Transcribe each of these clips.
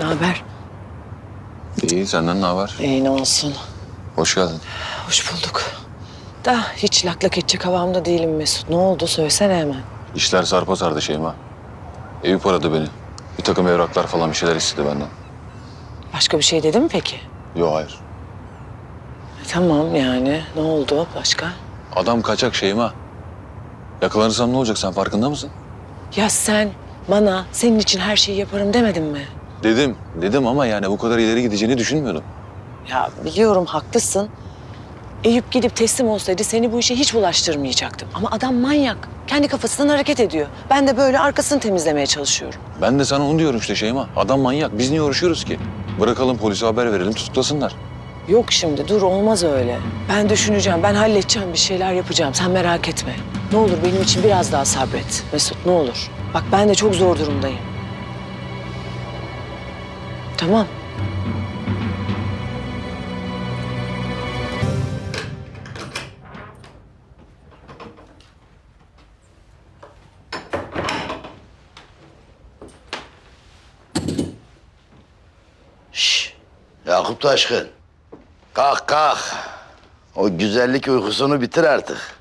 Ne haber? İyi senden ne haber? İyi ne olsun. Hoş geldin. Hoş bulduk. Da hiç lak lak edecek havamda değilim Mesut. Ne oldu söylesene hemen. İşler sarpa sardı Şeyma. Eyüp aradı beni. Bir takım evraklar falan bir şeyler istedi benden. Başka bir şey dedi mi peki? Yok hayır. E, tamam yani. Ne oldu başka? Adam kaçak Şeyma. Yakalanırsam ne olacak sen farkında mısın? Ya sen bana senin için her şeyi yaparım demedin mi? Dedim, dedim ama yani bu kadar ileri gideceğini düşünmüyordum. Ya biliyorum haklısın. Eyüp gidip teslim olsaydı seni bu işe hiç bulaştırmayacaktım. Ama adam manyak. Kendi kafasından hareket ediyor. Ben de böyle arkasını temizlemeye çalışıyorum. Ben de sana onu diyorum işte Şeyma. Adam manyak. Biz niye uğraşıyoruz ki? Bırakalım polise haber verelim tutuklasınlar. Yok şimdi dur olmaz öyle. Ben düşüneceğim, ben halledeceğim bir şeyler yapacağım. Sen merak etme. Ne olur benim için biraz daha sabret Mesut ne olur. Bak ben de çok zor durumdayım. Tamam. Yakup Taşkın. Kalk kalk. O güzellik uykusunu bitir artık.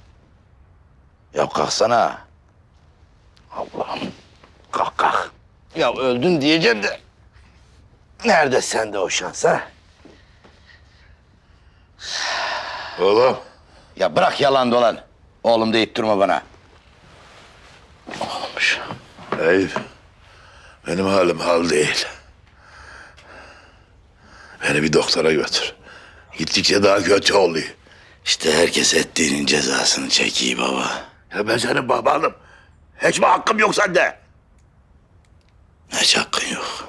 Ya kalksana. Allah'ım. Kalk kalk. Ya öldün diyeceğim de. Nerede sende o şans ha? Oğlum. Ya bırak yalan dolan. Oğlum deyip durma bana. Oğlummuş. Eyüp. Benim halim hal değil. Beni bir doktora götür. Gittikçe daha kötü oluyor. İşte herkes ettiğinin cezasını çekiyor baba. Ya ben senin babanım. Hiç mi hakkım yok sende? Hiç hakkın yok.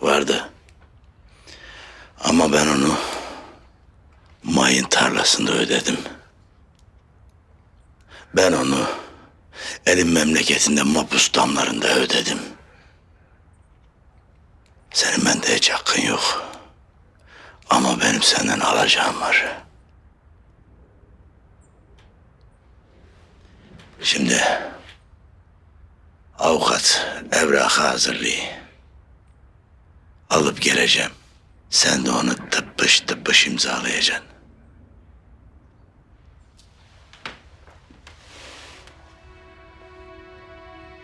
Vardı. Ama ben onu mayın tarlasında ödedim. Ben onu elim memleketinde mapus damlarında ödedim. Senin bende hiç hakkın yok. Ama benim senden alacağım var. Şimdi avukat evrakı hazırlıyor. Alıp geleceğim. Sen de onu tıpış tıpış imzalayacaksın.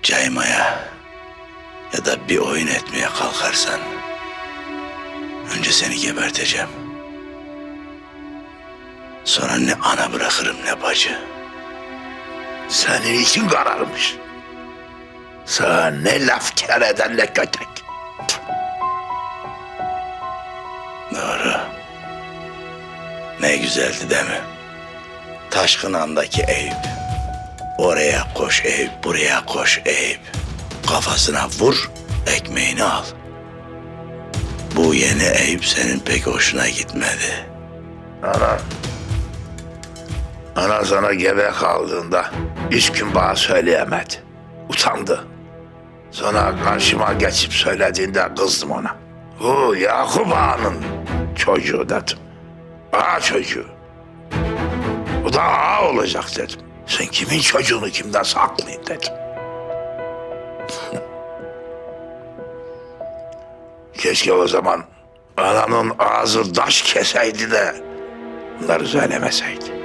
Caymaya ya da bir oyun etmeye kalkarsan önce seni geberteceğim. Sonra ne ana bırakırım ne bacı. Senin için kararmış. Sana ne laf kere eder ne kötek. Ne güzeldi değil mi? Taşkın andaki Eyüp. Oraya koş Eyüp, buraya koş Eyüp. Kafasına vur, ekmeğini al. Bu yeni Eyüp senin pek hoşuna gitmedi. Ana. Ana sana gebe kaldığında üç gün bana söyleyemedi. Utandı. Sonra karşıma geçip söylediğinde kızdım ona. Bu Yakup Ağa'nın çocuğu dedim. Ağa çocuğu. Bu da ağa olacak dedim. Sen kimin çocuğunu kimden saklayın dedim. Keşke o zaman ananın ağzı daş keseydi de bunları söylemeseydi.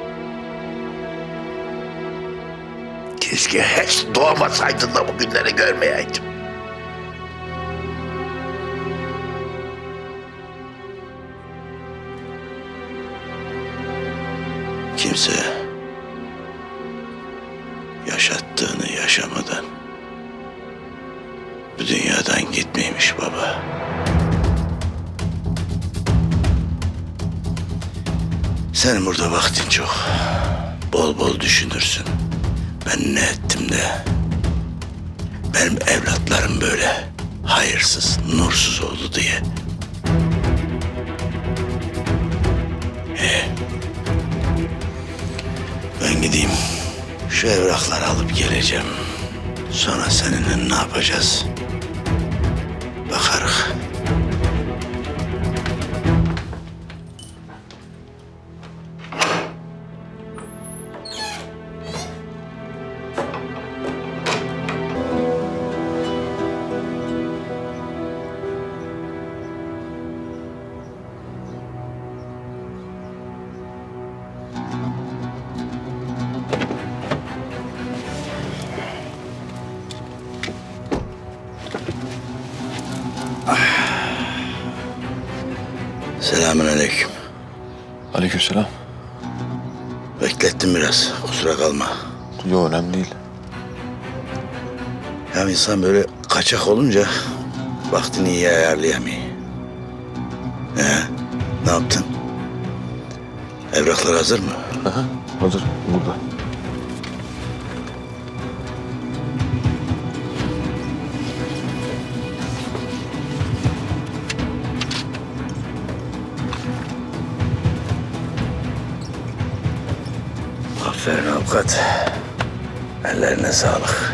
Keşke hiç doğmasaydın da bu günleri görmeyeydim. Kimse yaşattığını yaşamadan bu dünyadan gitmeymiş baba. Senin burada vaktin çok. Bol bol düşünürsün. Ben ne ettim de benim evlatlarım böyle hayırsız, nursuz oldu diye. Şu evrakları alıp geleceğim. Sonra seninle ne yapacağız? Aleykümselam. Beklettim biraz. Kusura kalma. Yok önemli değil. Hem insan böyle kaçak olunca vaktini iyi ayarlayamıyor. He, ne yaptın? Evraklar hazır mı? Aha, hazır burada. Aferin avukat. Ellerine sağlık.